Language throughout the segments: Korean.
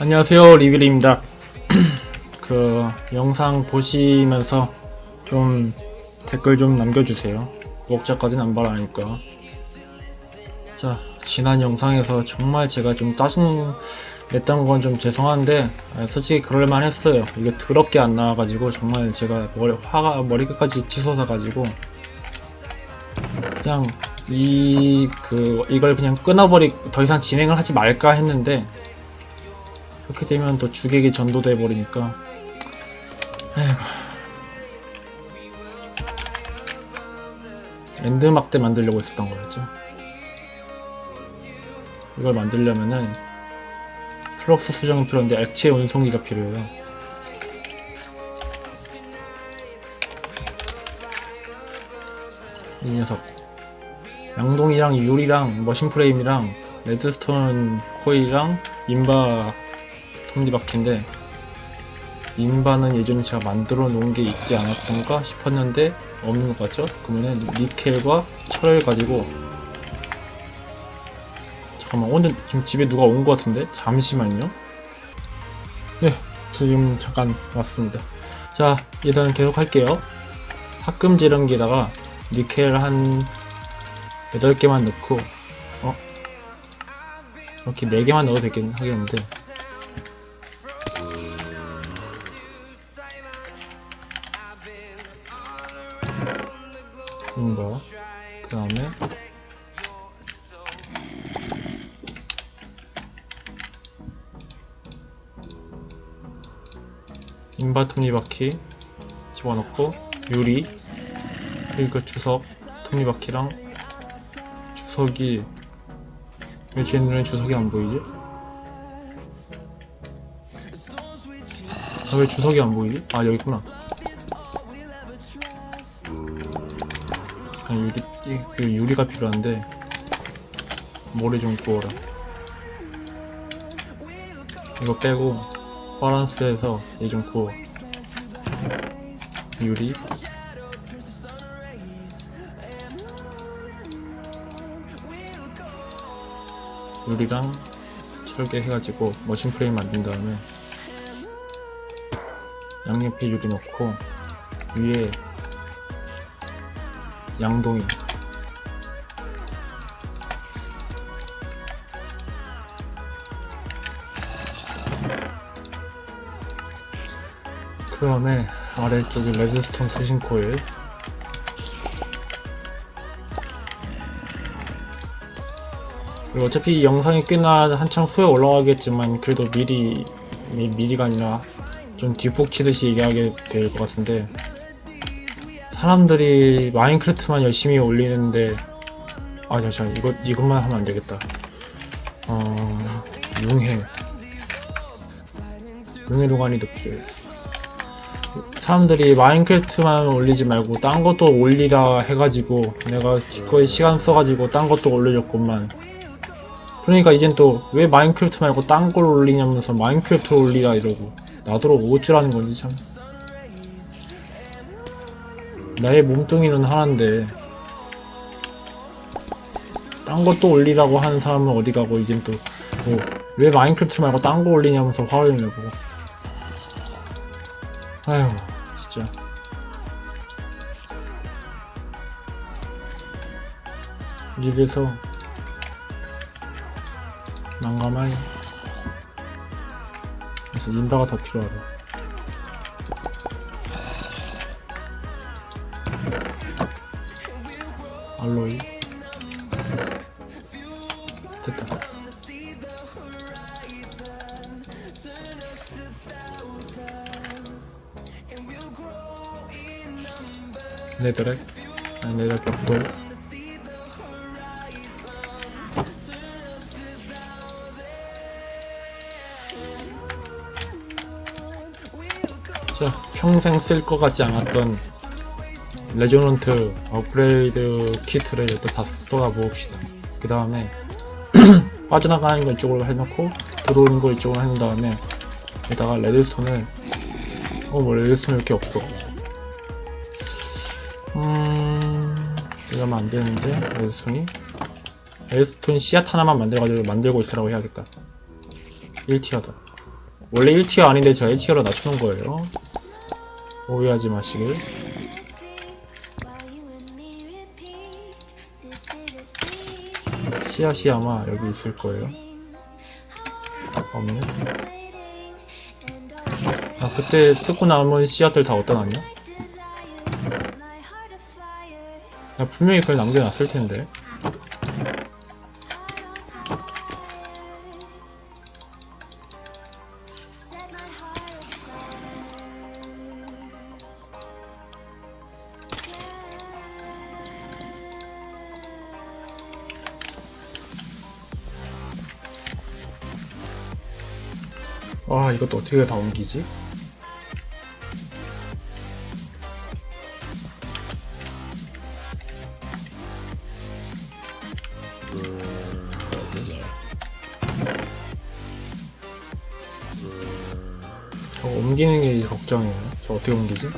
안녕하세요 리빌입니다. 그 영상 보시면서 좀 댓글 좀 남겨주세요. 구독자까지는 안 바라니까. 자 지난 영상에서 정말 제가 좀 짜증 냈던 건 좀 죄송한데 아, 솔직히 그럴만 했어요. 이게 더럽게 안 나와가지고 정말 제가 머리, 화가 머리끝까지 치솟아가지고 그냥 이 그 이걸 그냥 끊어버리 더 이상 진행을 하지 말까 했는데 그렇게 되면 또 주객이 전도돼 버리니까. 에휴. 엔드막 때 만들려고 했었던 거였죠. 이걸 만들려면은 플럭스 수정이 필요한데 액체 운송기가 필요해요. 이 녀석. 양동이랑 유리랑 머신프레임이랑 레드스톤 코일이랑 인바 톱니바퀴인데 인바는 예전에 제가 만들어 놓은 게 있지 않았던가 싶었는데 없는 것 같죠? 그러면은 니켈과 철을 가지고 잠깐만 오늘 지금 집에 누가 온 것 같은데? 잠시만요. 네 지금 잠깐 왔습니다. 자 일단 계속 할게요. 합금 지렁기에다가 니켈 한 8개만 넣고 어? 이렇게 4개만 넣어도 되긴 하겠는데 그 다음에 인바 톱니바퀴 집어넣고 유리 그리고 주석 톱니바퀴랑 주석이 왜 제 눈에 주석이 안 보이지? 아, 왜 주석이 안 보이지? 아 여기 있구나 아, 유리 이- 그 유리가 필요한데 모래 좀 구워라. 이거 빼고 바란스에서 얘 좀 구워. 유리. 유리랑 철개 해가지고 머신 프레임 만든 다음에 양옆에 유리 넣고 위에 양동이 다음에 아래쪽에 레드스톤 수신 코일. 그리고 어차피 이 영상이 꽤나 한참 후에 올라가겠지만 그래도 미리 미, 미리가 아니라 좀 뒷북 치듯이 얘기하게 될 것 같은데 사람들이 마인크래프트만 열심히 올리는데 아 잠시만 이거 이것만 하면 안 되겠다. 어 융해. 융해 동안이도 필요해 사람들이 마인크래프트만 올리지 말고 딴 것도 올리라 해가지고 내가 기꺼이 시간 써가지고 딴 것도 올려줬구만. 그러니까 이젠 또 왜 마인크래프트 말고 딴 걸 올리냐면서 마인크래프트 올리라 이러고. 나도록 어쩌라는 건지 참. 나의 몸뚱이는 하나인데 딴 것도 올리라고 하는 사람은 어디 가고 이젠 또뭐왜 마인크래프트 말고 딴 거 올리냐면서 화를 내고 아휴 진짜. 이래서 난감하네. 그래서 인바가 더 필요하다. 알로이 네더렉 아니 네더 벽돌 자 평생 쓸 것 같지 않았던 레조넌트 업그레이드 키트를 일단 다 쏟아 부읍시다. 그 다음에 빠져나가는 거 이쪽으로 해놓고 들어오는 거 이쪽으로 해놓은 다음에 여기다가 레드스톤을 어뭐 레드스톤 이렇게 없어 이러면 안 되는데 레드스톤이 레드스톤 씨앗 하나만 만들어가지고 만들고 있으라고 해야겠다 1티어다 원래 1티어 아닌데 제가 1티어로 낮추는 거예요. 오해하지 마시길. 씨앗이 아마 여기 있을 거예요. 없네. 아, 그때 뜯고 남은 씨앗들 다 어디다 놨냐? 야, 분명히 그걸 남겨놨을 텐데. 와, 이것도 어떻게 다 옮기지? 걱정이에요. 저 어떻게 옮기지?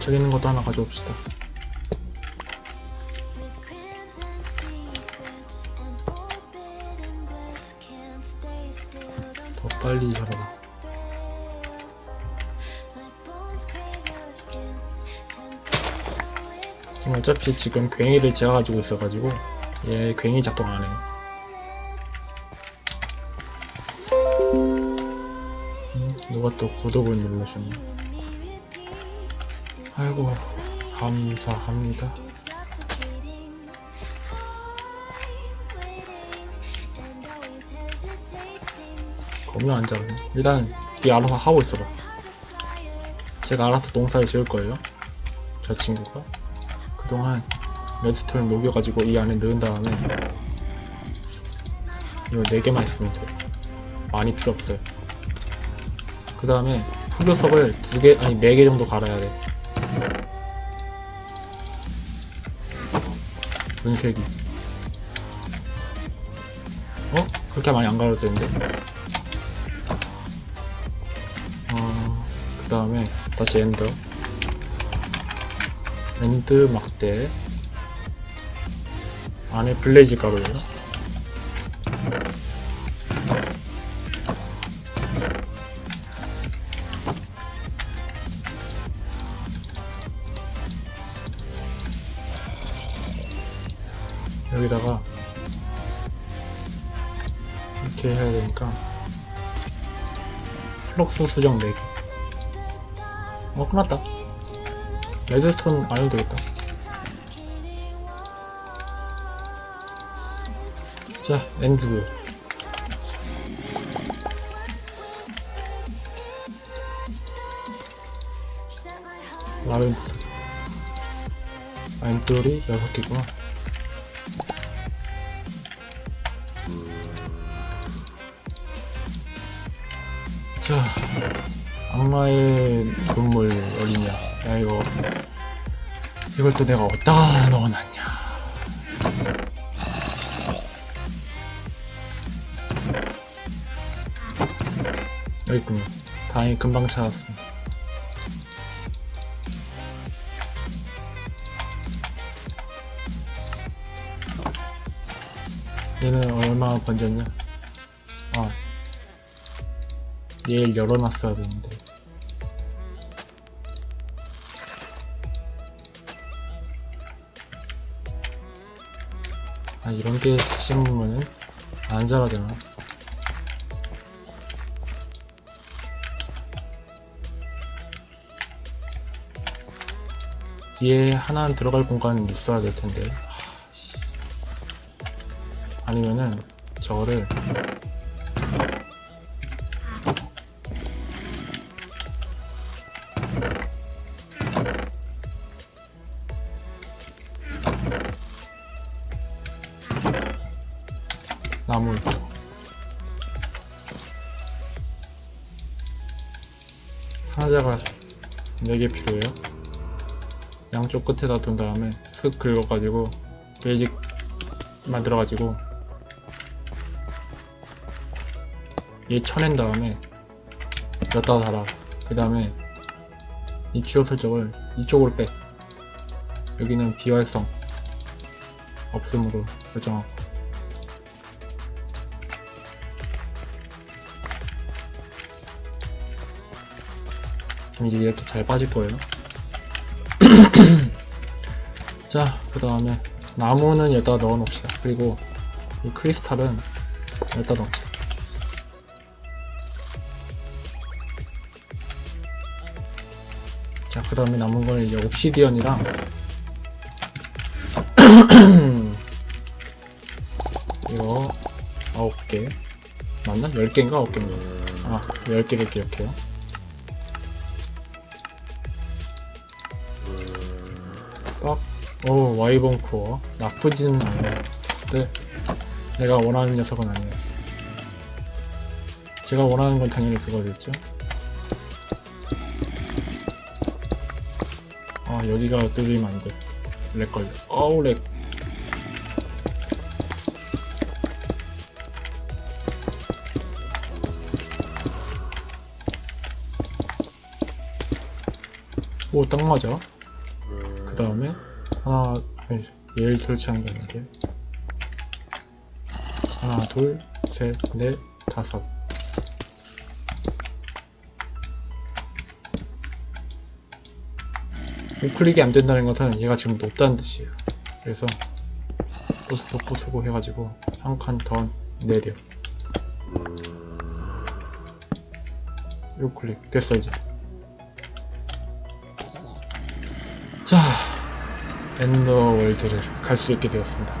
저기 있는 것도 하나 가져옵시다. 더 빨리 잡아봐. 어차피 지금 괭이를 제가 가지고 있어가지고 얘 괭이 작동 안 해요. 음, 누가 또 구독을 눌러주네. 아이고 감사합니다. 겁나 안 잘하네. 일단 네 알아서 하고 있어봐. 제가 알아서 농사를 지을 거예요. 저 친구가. 그동안 레드스톤을 녹여가지고 이 안에 넣은 다음에 이거 4개만 있으면 돼요. 많이 필요 없어요. 그 다음에 흑요석을 2개 아니 4개 정도 갈아야 돼. 분쇄기. 어? 그렇게 많이 안 갈아도 되는데? 어... 그 다음에 다시 엔더 엔드 막대. 안에 블레이즈 가루예요. 여기다가 이렇게 해야 되니까 플럭스 수정 4개. 어 끝났다 레드스톤 안 해도 되겠다. 자, 엔드. 라벤트. 엔돌이 6개구나. 자, 악마의 눈물 어디냐. 야, 이거. 이걸 또 내가 어디다 넣어놨냐. 여기 있군요. 다행히 금방 찾았어. 얘는 얼마 번졌냐? 아, 얘를 열어놨어야 되는데. 아 이런 게 심으면은 안 자라되나? 뒤에 하나 들어갈 공간은 있어야 될 텐데. 아니면은 저거를 4개 필요해요 양쪽 끝에다 둔 다음에 슥 긁어가지고 베이직 만들어가지고 얘 쳐낸 다음에 여기다 달아 그 다음에 이 주요 설정을 이쪽으로 빼. 여기는 비활성 없음으로 설정하고. 그럼 이제 이렇게 잘 빠질 거예요. 자, 그 다음에 나무는 여기다 넣어 놓읍시다. 그리고 이 크리스탈은 여기다 넣자. 자, 그 다음에 남은 건 이제 옵시디언이랑 이거 9개 맞나? 10개인가 9개인가? 아, 10개를 기억해요. 오, 와이번 코어. 나쁘지는 않은데, 내가 원하는 녀석은 아니었어. 제가 원하는 건 당연히 그거겠죠? 아, 여기가 뚫리면 안 돼. 렉 걸려. 어우, 렉. 오, 딱 맞아. 그 다음에, 하나, 아니, 얘를 설치하는 게 아닌데. 하나, 둘, 셋, 넷, 다섯. 우클릭이 안 된다는 것은 얘가 지금 높다는 뜻이에요. 그래서 보스포 쓰고 해가지고 한 칸 더 내려. 우클릭 됐어 이제. 자, 엔더월드를 갈 수 있게 되었습니다.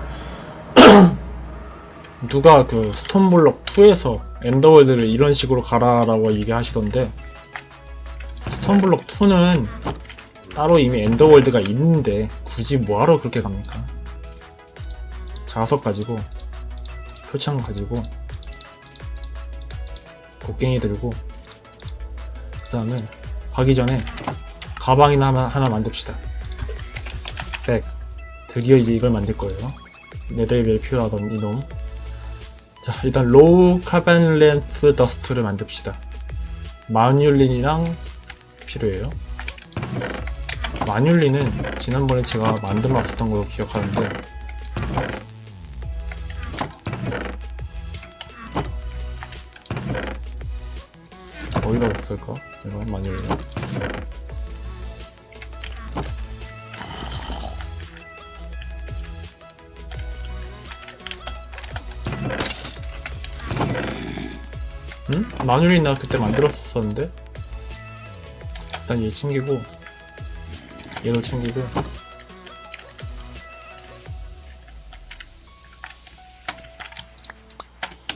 누가 그 스톤블럭 2에서 엔더월드를 이런 식으로 가라라고 얘기하시던데 스톤블럭 2는 따로 이미 엔더월드가 있는데 굳이 뭐하러 그렇게 갑니까? 자석 가지고 표창 가지고 곡괭이 들고 그 다음에 가기 전에 가방이나 하나 만듭시다 백 드디어 이제 이걸 만들 거예요. 네더에 필요하던 이놈. 자 일단 로우 카벤 렌스 더스트를 만듭시다. 마뉴린이랑 필요해요. 마뉴리는 지난번에 제가 만들어 놨었던 걸로 기억하는데 어디다 뒀을까? 이거 마뉴리 마뉴리 나 그때 만들었었는데 일단 얘 챙기고 얘도 챙기고.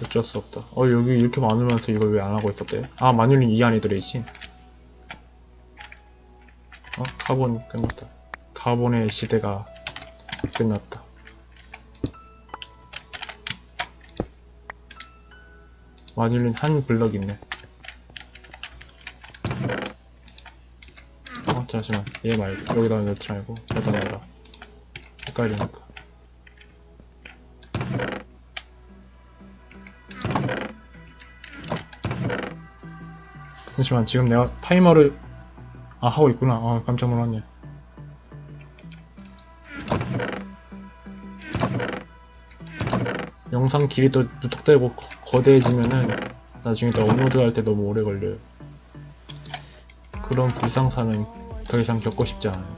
어쩔 수 없다. 어 여기 이렇게 많으면서 이걸 왜 안 하고 있었대? 아 마눌린 이 안에 들어있지? 어 카본 끝났다. 카본의 시대가 끝났다 마눌린 한 블럭 있네 어, 잠시만. 얘 말고, 여기다 넣지 말고, 여기다 넣어라. 헷갈리니까. 잠시만, 지금 내가 타이머를, 아, 하고 있구나. 아, 깜짝 놀랐네. 영상 길이도 무턱대고 거- 거대해지면은, 나중에 또 업로드 할 때 너무 오래 걸려요. 그런 불상사는 더 이상 겪고 싶지 않아요.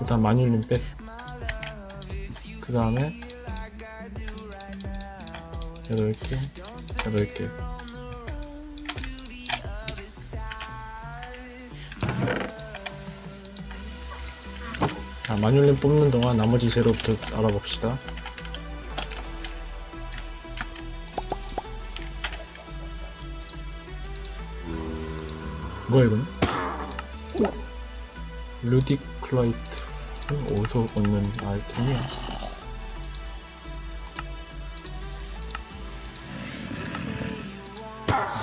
일단 마뉴님 백. 그 다음에 8개, 8개. 아, 마뉴님 뽑는 동안 나머지 재료부터 알아봅시다. 뭐야 이건? 루디클라이트 어디서 얻는 아이템이야?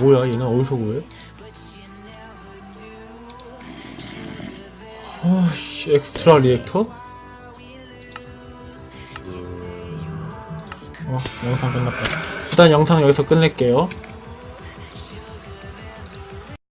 뭐야 얘는 어디서 구해? 아 씨 엑스트라 리액터? 어 영상 끝났다 일단 영상 여기서 끝낼게요